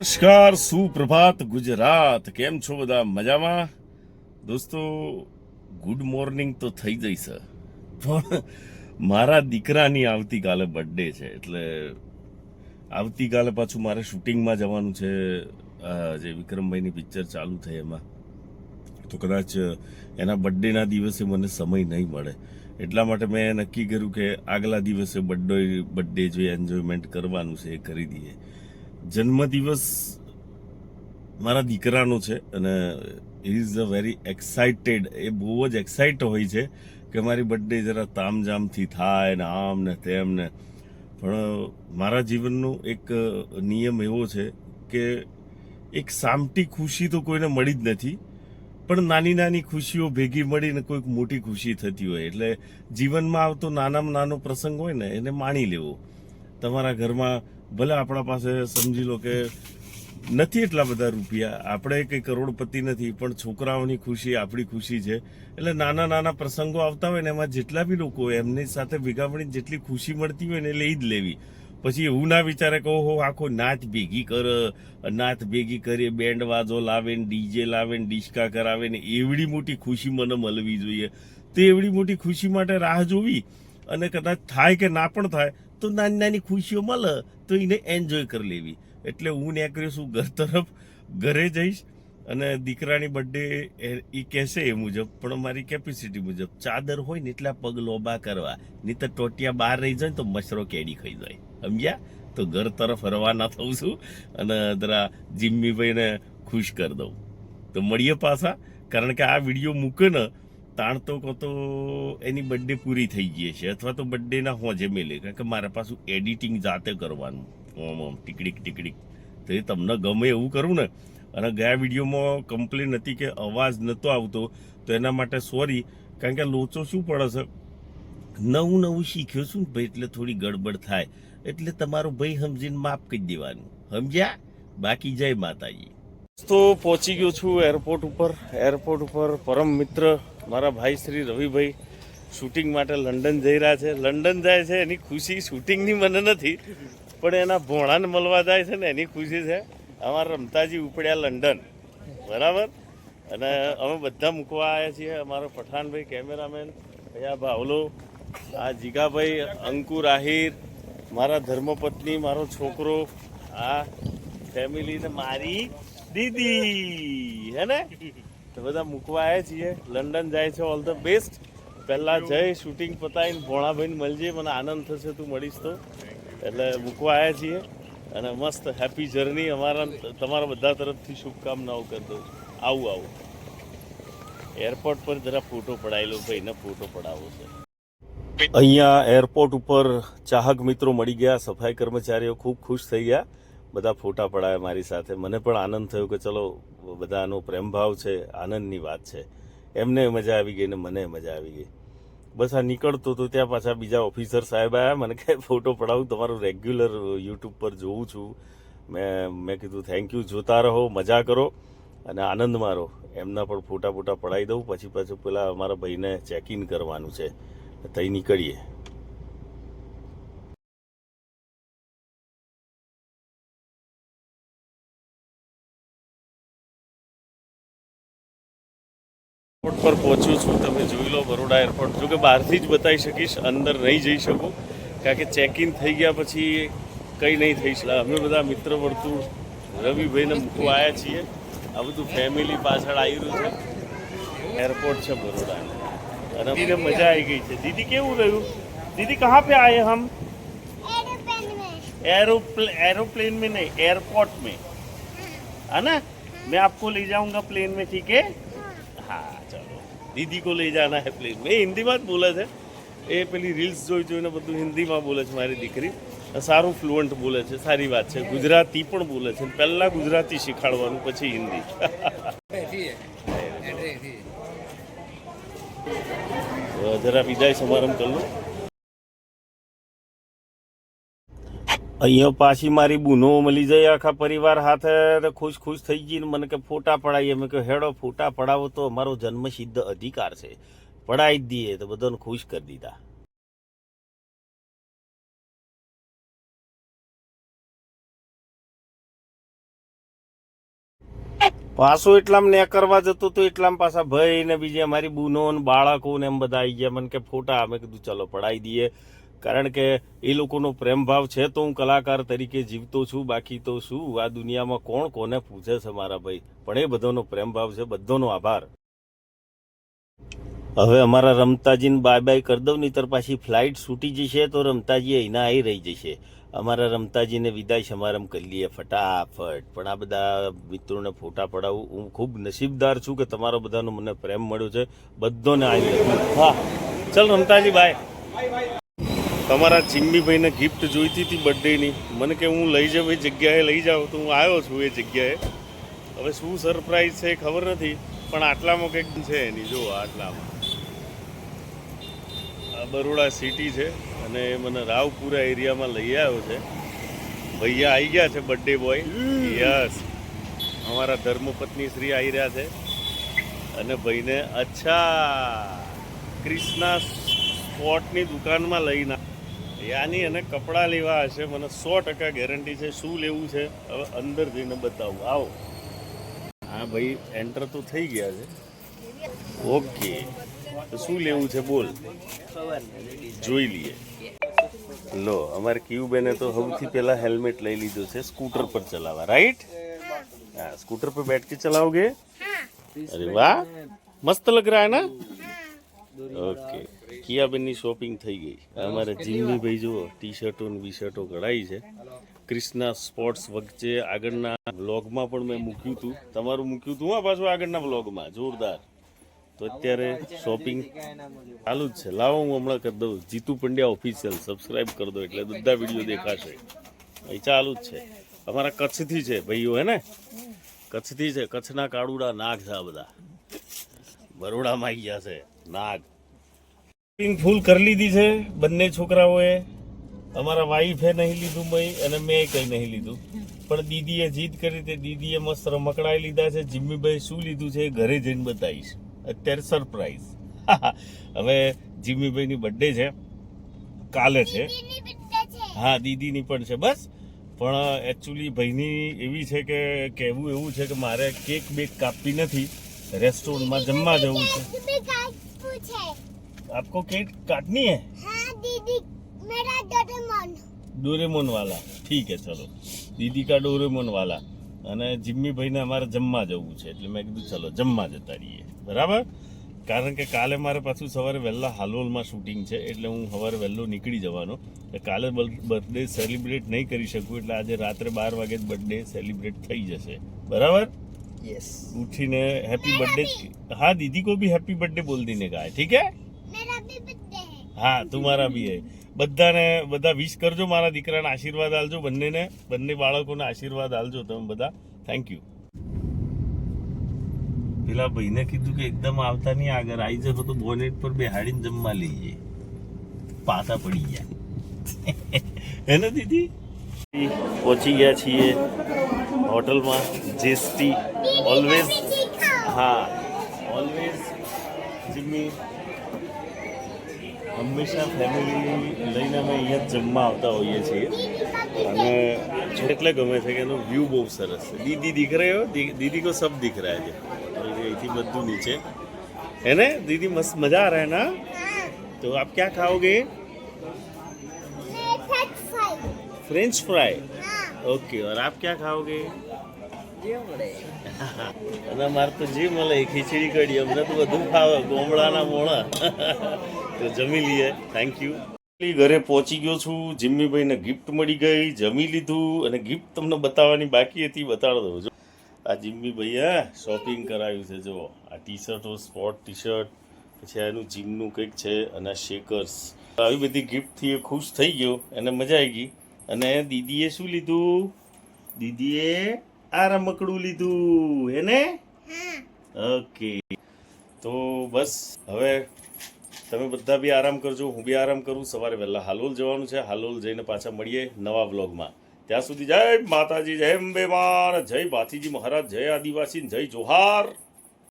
નમસ્કાર, સુપ્રભાત ગુજરાત. કેમ છો બધા? મજામાં? દોસ્તો ગુડ મોર્નિંગ તો થઈ જઈશે પણ મારા દીકરાની આવતીકાલે બર્થડે છે, એટલે આવતીકાલે પાછું મારે શૂટિંગમાં જવાનું છે. જે વિક્રમભાઈની પિક્ચર ચાલુ થઈ એમાં. તો કદાચ એના બર્થડેના દિવસે મને સમય નહીં મળે. એટલા માટે મેં નક્કી કર્યું કે આગલા દિવસે બર્થડે બર્થડે જે એન્જોયમેન્ટ કરવાનું છે એ કરી દઈએ. જન્મદિવસ મારા દીકરાનો છે અને ઇઝ અ વેરી એક્સાઇટેડ એ બહુ જ એક્સાઇટ હોય છે કે મારી બર્થડે જરા તામઝામથી થાય ને આમ ને તેમ ને. પણ મારા જીવનનો એક નિયમ એવો છે કે એક સામટી ખુશી તો કોઈને મળી જ નથી, પણ નાની નાની ખુશીઓ ભેગી મળીને કોઈક મોટી ખુશી થતી હોય. એટલે જીવનમાં આવતો નાનામાં નાનો પ્રસંગ હોય ને, એને માણી લેવો. તમારા ઘરમાં ભલે આપણા પાસે સમજી લો કે નથી એટલા બધા રૂપિયા, આપણે કંઈ કરોડપતિ નથી, પણ છોકરાઓની ખુશી આપણી ખુશી છે. એટલે નાના નાના પ્રસંગો આવતા હોય ને એમાં જેટલા બી લોકો એમની સાથે ભેગા મળીને જેટલી ખુશી મળતી હોય ને લઈ જ લેવી. પછી એવું ના વિચારે કે ઓહો, આખો નાચ ભેગી કર, નાચ ભેગી કરી, બેન્ડ વાજો લાવે ને ડીજે લાવે ને ડિસ્કા કરાવે ને એવડી મોટી ખુશી મને મળવી જોઈએ. તે એવડી મોટી ખુશી માટે રાહ જોવી અને કદાચ થાય કે ના પણ થાય તો નાની નાની ખુશીઓ મળે તો એને એન્જોય કરી લેવી. એટલે હું નીકળ્યો છું ઘર તરફ, ઘરે જઈશ અને દીકરાની બર્થડે એ કહેશે એ મુજબ, પણ મારી કેપેસિટી મુજબ. ચાદર હોય ને એટલા પગ લોબા કરવા, નહીં તો ટોટિયા બહાર રહી જાય તો મચ્છરો કેડી ખાઈ જાય. સમજ્યા? તો ઘર તરફ રવાના થઉં છું અને જરા જિમ્મીભાઈને ખુશ કરી દઉં. તો મળીએ પાછા, કારણ કે આ વીડિયો મૂકે ને તાણ તો કહો તો એની બર્થડે પૂરી થઈ ગઈ છે. અથવા તો બર્થડેના હોજે મેલે. કારણ કે મારા પાછું એડિટિંગ જાતે કરવાનું. ઓમ ઓમ, ટીકડીક ટીકડીક. તો એ તમને ગમે એવું કરું ને, અને ગયા વિડીયોમાં કમ્પ્લેન હતી કે અવાજ નહોતો આવતો, તો એના માટે સોરી કારણ કે લોચો શું પડે છે? નવું નવું શીખ્યો છું ભાઈ, એટલે થોડી ગડબડ થાય. એટલે તમારો ભાઈ સમજીને માફ કરી દેવાનું. સમજ્યા? બાકી જય માતાજી. તો પહોંચી ગયો છું એરપોર્ટ ઉપર. એરપોર્ટ ઉપર પરમ મિત્ર મારા ભાઈ શ્રી રવિભાઈ શૂટિંગ માટે લંડન જઈ રહ્યા છે. લંડન જાય છે, એની ખુશી શૂટિંગની મને નથી, પણ એના ભોણાને મળવા જાય છે ને, એની ખુશી છે. અમારા રમતાજી ઉપડ્યા લંડન. બરાબર? અને અમે બધા મૂકવા આવ્યા છીએ. અમારો પઠાણભાઈ કેમેરામેન અહીંયા ભાવલો, આ જીગાભાઈ અંકુર આહિર મારા ધર્મપત્ની, મારો છોકરો, આ ફેમિલી ને મારી દીદી. હે ને? તો બધા મૂકવા આવ્યા છીએ. લંડન જાય છે ઓલ ધ બેસ્ટ પહેલાં જઈ શૂટિંગ પતાવીને ભોણાભાઈને મળજે મને આનંદ થશે તું મળીશ તો. એટલે મૂકવા આવ્યા છીએ અને મસ્ત હેપી જર્ની અમારા તમારા બધા તરફથી શુભકામનાઓ કરી દઉં આવું આવું. એરપોર્ટ પર જરા ફોટો પડાયેલો ભાઈને ફોટો પડાવો છે. અહીંયા એરપોર્ટ ઉપર ચાહક મિત્રો મળી ગયા સફાઈ કર્મચારીઓ ખૂબ ખુશ થઈ ગયા. બધા ફોટા પડાયા મારી સાથે. મને પણ આનંદ થયો કે ચલો, બધાનો પ્રેમભાવ છે, આનંદની વાત છે. એમને મજા આવી ગઈ ને મને મજા આવી ગઈ. બસ આ નીકળતો તો ત્યાં પાછા બીજા ઓફિસર સાહેબ આવ્યા મને કહે, ફોટો પડાવું, તમારું રેગ્યુલર યુટ્યુબ પર જોઉં છું. મેં મેં કીધું થેન્ક યુ જોતા રહો, મજા કરો અને આનંદ મારો એમના પણ ફોટા ફોટા પડાવી દઉં. પછી પાછું પેલા અમારા ભાઈને ચેક ઇન કરવાનું છે. તઈ નીકળીએ. એરપોર્ટ પર પહોંચ્યું છું, તમે જોઈ લો બરોડા એરપોર્ટ. જો કે બહારથી જ બતાવી શકીશ, અંદર નહીં જઈ શકું. કારણ કે ચેક ઇન થઈ ગયા પછી કંઈ નહીં થઈ શકે. અમે બધા મિત્ર વર્તુળ, રવિભાઈને મૂકવા આવ્યા છીએ. આ બધું ફેમિલી પાછળ આવી રહ્યું છે. એરપોર્ટ છે બરોડા અને દીદીને મજા આવી ગઈ છે. દીદી કેવું રહ્યું? દીદી કહા પે આયે હમ? એરોપ્લેન મેં નહીં એરપોર્ટ મેં. હા મેં આપકો લઈ જાઉંગા પ્લેન મેં, ઠીક હે? હા ચલો. દીદી કો લઈ જાના હે પ્લેન મેં હિન્દીમાં જ બોલે છે. એ પેલી રીલ્સ જોઈ જોઈને બધું હિન્દીમાં બોલે છે મારી દીકરી. સારું ફ્લુઅન્ટ બોલે છે સારી વાત છે. ગુજરાતી પણ બોલે છે. પહેલાં ગુજરાતી શીખાડવાનું પછી હિન્દી. જરા વિદાય સમારંભ કરી લો અહીંયા પાછી મારી બુનો મળી જાય, આખા પરિવાર હાથે ખુશ ખુશ થઈ ગઈ મને કે ફોટા પડાવીએ મેં કે હેડો, ફોટા પડાવો તો અમારો જન્મસિદ્ધ અધિકાર છે. પડાવી જ દઈએ તો બધાને ખુશ કરી દીધા. પાછો એટલામાં ને કરવા જતો તો એટલામાં પાછા ભાઈ ને બીજે અમારી બૂનો ને બાળકો ને એમ બધા આવી ગયા. મને કે, ફોટા. અમે કીધું, ચલો પડાવી દઈએ. કારણ કે એ લોકોનો પ્રેમ ભાવ છે તો હું કલાકાર તરીકે જીવતો છું, બાકી તો શું? આ દુનિયામાં કોણ કોને પૂછે છે મારા ભાઈ? પણ એ બધાનો પ્રેમ ભાવ છે, બધાનો આભાર. હવે અમારા રમતાજીને બાય બાય કરી દઉં, નહીતર પાછી ફ્લાઇટ છૂટી જશે તો રમતાજી અહીંના આવી રહી જશે. અમારા રમતાજીને વિદાય સમારંભ કરી લઈએ ફટાફટ. પણ આ બધા મિત્રોને ફોટા પડાવું, હું ખૂબ નસીબદાર છું કે તમારો બધાનો મને પ્રેમ મળ્યો છે. બધોને આવી હા. ચલ રમતાજી બાય તમારા ચિમ્મીભાઈને ગિફ્ટ જોઈતી હતી બર્થડેની મને કે હું લઈ જાઉં, એ જગ્યાએ લઈ જાઉં. તો હું આવ્યો છું એ જગ્યાએ. હવે શું સરપ્રાઈઝ છે ખબર નથી, પણ આટલામાં કંઈક છે એની. જો, આટલામાં. આ બરોડા સિટી છે અને મને રાવપુરા એરિયામાં લઈ આવ્યો છે. ભૈયા આવી ગયા છે બર્થડે બોય યસ અમારા ધર્મપત્ની શ્રી આવી રહ્યા છે. અને ભાઈને અચ્છા ક્રિષ્ના સ્પોટની દુકાનમાં લઈને યાની અને કપડાં લેવા હશે મને સો ટકા ગેરંટી છે. શું લેવું છે? હવે અંદર જઈને બતાવું. આવો. હા ભાઈ એન્ટર તો થઈ ગયા છે. ઓકે. શું લેવું છે? બોલ. જોઈ લઈએ. લો અમારે ક્યુબેને તો સૌથી પહેલાં હેલ્મેટ લઈ લીધો છે સ્કૂટર પર ચલાવવા. રાઈટ હા. સ્કૂટર પર બેઠ કે ચલાવોગે? અરે વાહ. મસ્ત લગ રહા હે ના? ઓકે. કિયાબેનની શોપિંગ થઈ ગઈ. અમારે જીમની ભાઈ જુઓ ટી શર્ટો ને શર્ટો કઢાઈ છે. ક્રિષ્ના સ્પોર્ટ્સ વચ્ચે આગળના વ્લોગમાં પણ મેં મૂક્યું હતું. તમારું મૂક્યું હતું? હા પાછું આગળના વ્લોગમાં જોરદાર. તો અત્યારે શોપિંગ ચાલુ જ છે. લાવો હું હમણાં કરી દઉં. જીતુ પંડ્યા ઓફિશિયલ સબસ્ક્રાઇબ કરી દો એટલે બધા વીડિયો દેખાશે. અહીં ચાલુ જ છે. અમારા કચ્છથી છે ભાઈઓ હે ને? કચ્છથી છે. કચ્છના કાળુડા નાગ છે આ બધા. બરોડામાં આવી ગયા છે. નાગ. શોપિંગ ફૂલ કરી લીધી છે. બંને છોકરાઓએ અમારા વાઈફે નહીં લીધું મેં અને મેં કંઈ નહીં લીધું. પણ દીદીએ જીદ કરી તે દીદીએ મસ્ત રમકડાઈ લીધા છે. જિમ્મીભાઈ શું લીધું છે ઘરે જઈને બતાવીશ. અત્યારે સરપ્રાઈઝ હવે જિમ્મીભાઈની બર્થડે છે. કાલે છે. હા દીદીની પણ છે. બસ. પણ એકચ્યુઅલી ભાઈની એવી છે કે કહેવું એવું છે કે મારે કેક બેક કાપી નથી. રેસ્ટોરન્ટમાં જમવા જવું છે. आपको केक काटनी है हाँ दीदी मेरा डोरेमोन डोरेमोन वाला ઠીક है ચલો દીદી કા ડોરેમોન વાલા અને જીમ્મી ભાઈને અમારે જમવા જવું છે એટલે મેં કીધું ચલો જમવા જતા રહીએ બરાબર કારણ કે કાલે મારે પાછું સવારે વહેલા હાલોલમાં શૂટિંગ છે એટલે હું સવારે વહેલો નીકળી જવાનો એટલે કાલે બર્થડે સેલિબ્રેટ નહીં કરી શકું એટલે આજે રાત્રે બાર વાગે જ બર્થડે સેલિબ્રેટ થઈ જશે બરાબર यस ઉઠીને હેપી બર્થડે हाँ दीदी को भी हैप्पी बर्थडे बोल देने का है ठीक है मेरा भी Birthday તું મારા બી હે. બધાને બધા વિશ કરજો મારા દીકરાને આશીર્વાદ આલજો બંનેને બંને બાળકોને આશીર્વાદ આલજો તમે બધા. થેન્ક યુ પેલા ભાઈને કીધું કે એકદમ આવતા નહીં આગળ આવી જતો તો બોનેટ પર બેહાડીને જમવા લઈએ. પાછા પડી ગયા. હે ને દીદી? પહોંચી ગયા છીએ હોટલમાં જેસ્ટી ઓલવેઝ હા ઓલવેઝ જીમી હંમેશા ફેમિલી લઈને અમે અહીંયા જ જમવા આવતા હોઈએ છીએ અને એટલે ગમે છે કે એનો વ્યૂ બહુ સરસ છે દીદી દીખ રહે હો દી- દીદી કો સબ દીખ રહા છે અહીંથી બધું નીચે है ना दीदी मस्त मजा आ रहा है ना तो आप क्या खाओगे मैं फ्रेंच फ्राई फ्रेंच फ्राई हाँ ओके और आप क्या खाओगे ये बड़े અને મારે તો જે મળે ખીચડી કઢી, અમને તો બધું ખાવે ગોમડાના મોણા. તો જમી લઈએ. થેન્ક યુ ઘરે પહોંચી ગયો છું. જિમ્મીભાઈને ગિફ્ટ મળી ગઈ. જમી લીધું. અને ગિફ્ટ તમને બતાવવાની બાકી હતી. બતાવી દઉં જો. આ હા શોપિંગ કરાવ્યું છે. જો આ ટી શર્ટો સ્પોર્ટ ટી શર્ટ પછી એનું જીમનું કંઈક છે અને શેકર્સ આવી બધી ગિફ્ટથી એ ખુશ થઈ ગયો. એને મજા આવી ગઈ. અને દીદીએ શું લીધું? દીદીએ આ રમકડું લીધું. હે ને? ઓકે. તો બસ હવે તમે બધા બી આરામ કરજો. હું બી આરામ કરું. સવારે વહેલા હાલોલ જવાનું છે. હાલોલ જઈને પાછા મળીએ નવા વ્લોગમાં. ત્યાં સુધી જય માતાજી જય અંબે માર જય ભાથીજી મહારાજ જય આદિવાસી જય જોહાર.